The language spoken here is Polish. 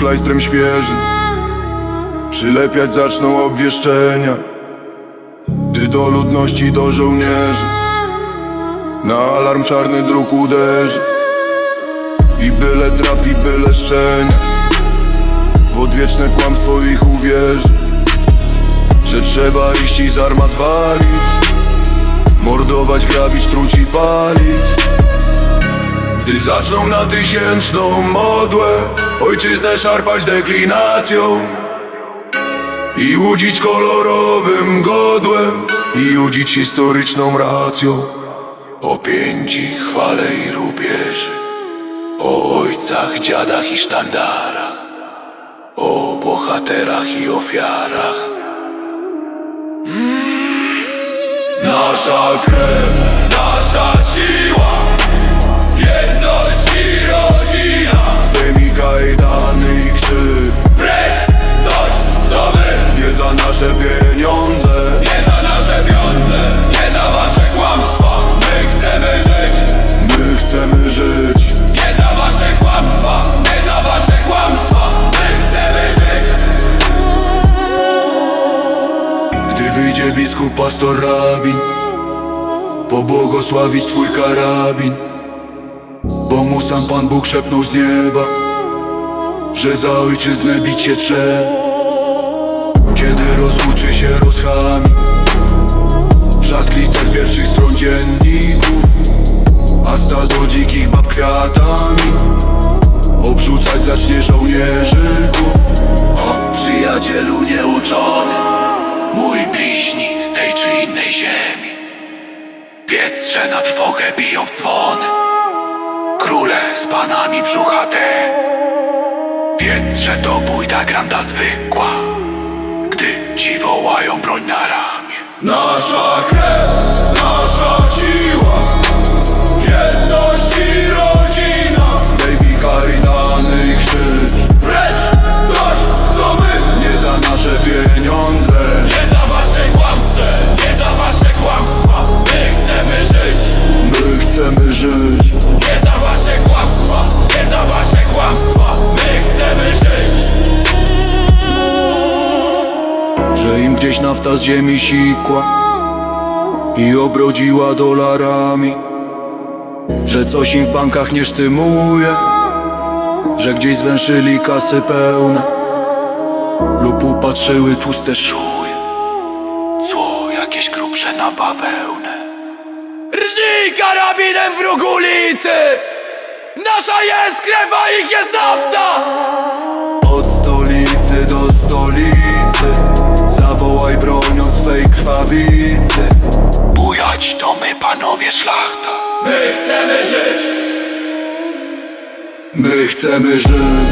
plajstrem świeżym. Przylepiać zaczną obwieszczenia. Gdy do ludności, do żołnierzy. Na alarm czarny druk uderzy. I byle drap, i byle szczenia. W odwieczne kłamstwo ich uwierzy. Że trzeba iść i z armat walić. Mordować, grabić, truć i palić zaczną na tysięczną modłę Ojczyznę szarpać deklinacją I łudzić kolorowym godłem I łudzić historyczną racją. O pięci, chwale i rubieży O ojcach, dziadach i sztandarach O bohaterach i ofiarach. Nasza krew, Wyjdzie biskup, pastor, rabin. Pobłogosławić twój karabin. Bo mu sam Pan Bóg szepnął z nieba Że za ojczyznę bić się trzeba. Kiedy rozłączy się rozchami Wrzask liter pierwszych stron dzienników A stado dzikich bab kwiatami. Obrzucać zacznie żołnierzyków O przyjacielu nieuczony innej ziemi. Wietrze na trwogę biją w dzwony Króle z panami brzuchate Wietrze to bójda granda zwykła Gdy ci wołają broń na ramię. Nasza krew, nafta z ziemi sikła I obrodziła dolarami. Że coś im w bankach nie sztymuje Że gdzieś zwęszyli kasy pełne Lub upatrzyły tłuste szuje Cło jakieś grubsze na bawełnę. Rżnij karabinem wróg ulicy! Nasza jest krew, a ich jest nafta Bujać to my panowie szlachta. My chcemy żyć, My chcemy żyć